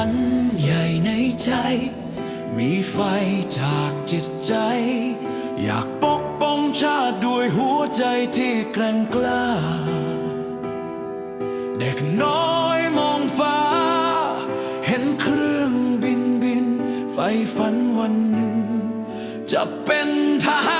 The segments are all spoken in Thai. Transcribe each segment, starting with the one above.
ันใหญ่ในใจ มีไฟจากจิตใจ อยากปกป้องชาติด้วยหัวใจที่แกร่งกล้า เด็กน้อยมองฟ้า เห็นเครื่องบินบิน ไฟฝันวันหนึ่ง จะเป็นทหาร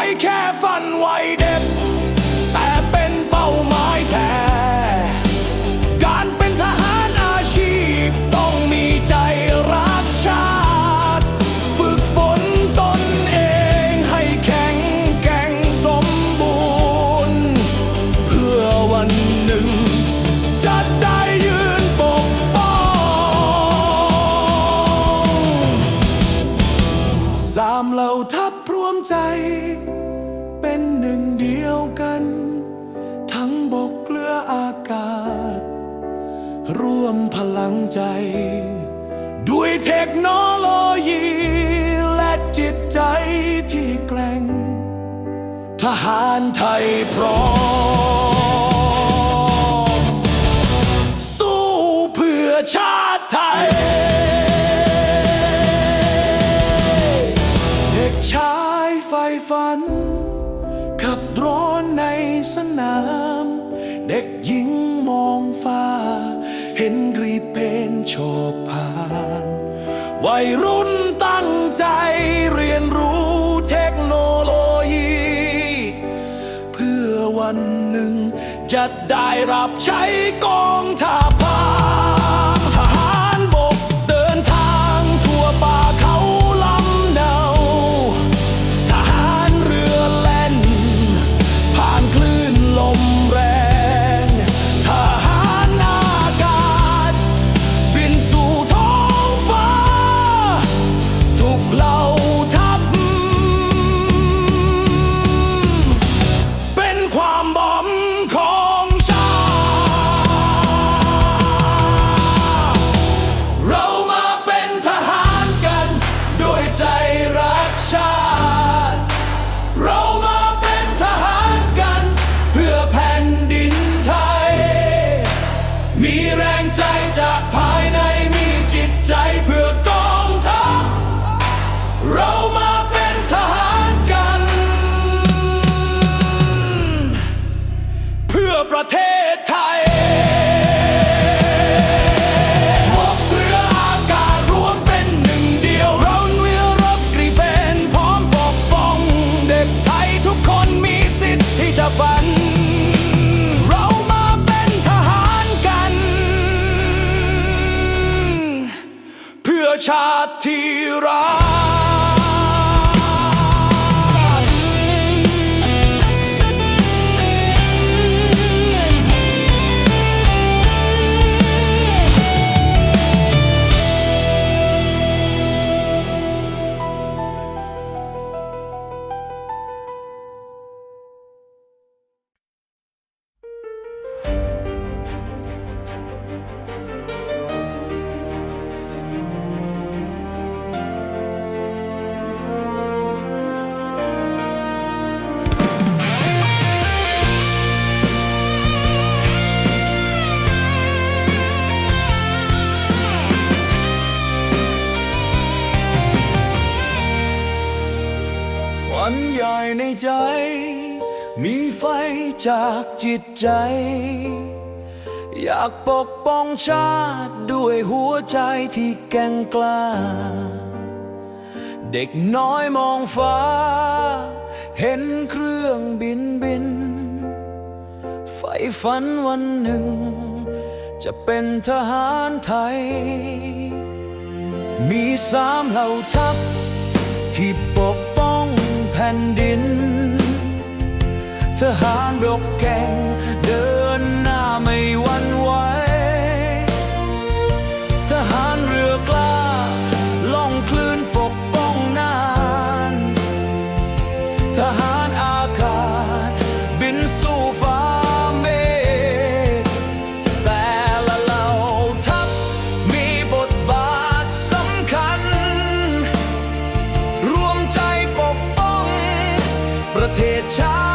ช่แค่ฝันไวยเด็ดแต่เป็นเป้าหมายแท้ การเป็นทหารอาชีพ ต้องมีใจรักชาติ ฝึกฝนตนเองให้แข็งแกร่งสมบูรณ์ เพื่อวันหนึ่ง จะได้ยืนปกป้องสามเหล่าทัพ ใจ เป็นหนึ่งเดียวกัน ทั้งบกเกลืออากาศ ร่วมพลังใจ ด้วยเทคโนโลยี และจิตใจที่แกร่ง ทหารไทยพร้อม ฝัน ขับโดรนในสนาม เด็กหญิงมองฟ้า เห็นกรีเพนโฉบผ่านวัยรุ่นตั้งใจเรียนรู้เทคโนโลยี เพื่อวันหนึ่งจะได้รับใช้กองทัพ จิตใจ อยากปกป้องชาติด้วยหัวใจที่แกร่งกล้า เด็กน้อยมองฟ้า เห็นเครื่องบินบิน ไฟฝันวันหนึ่ง จะเป็นทหารไทย มีสามเหล่าทัพที่ปกป้องแผ่นดิน ทหารรบแก่ง เดินหน้าไม่หวั่นไหวทหารเรือกล้าล่องคลื่นปกป้องนาน ทหารอากาศ บินสู่ฟ้าเมฆแต่ละเหล่าทัพมีบทบาทสำคัญ รวมใจปกป้อง ประเทศชาติ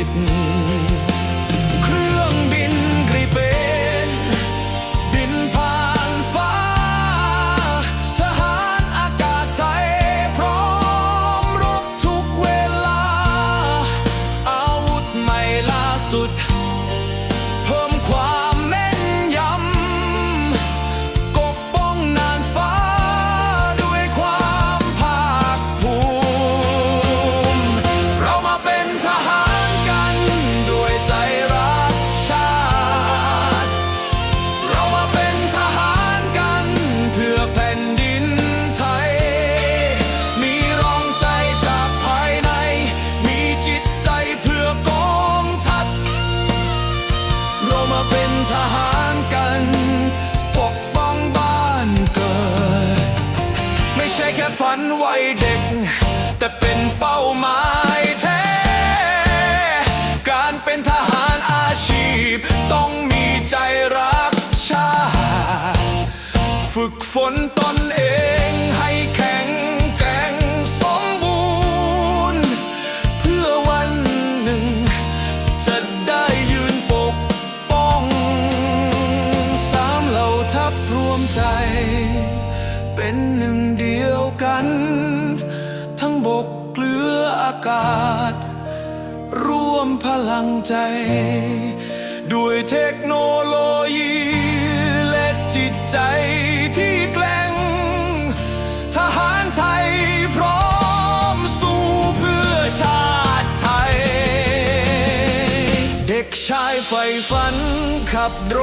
ศั แค่ฝันวัยเด็ก แต่เป็นเป้าหมายแท้ การเป็นทหารอาชีพ ต้องมีใจรักชาติฝึกฝนตนเองให้แข็งแกร่งสมบูรณ์ เพื่อวันหนึ่ง จะได้ยืนปกป้อง สามเหล่าทัพรวมใจ เป็นหนึ่งเดียวกัน ทั้งบกเกลืออากาศ ร่วมพลังใจ ด้วยเทคโนโลยี และจิตใจที่แกร่งทหารไทยพร้อมสู้เพื่อชาติไทย เด็กชายใฝ่ฝันขับโดร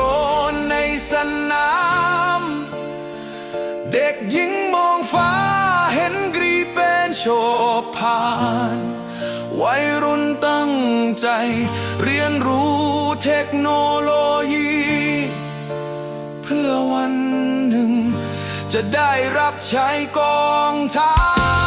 นในสนาม เด็กหญิงมองฟ้าเห็นกรีเป็นโชบผ่านวัยรุ่นตั้งใจ เรียนรู้เทคโนโลยี เพื่อวันหนึ่ง จะได้รับใช้กองทัพ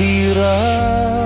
Here I am.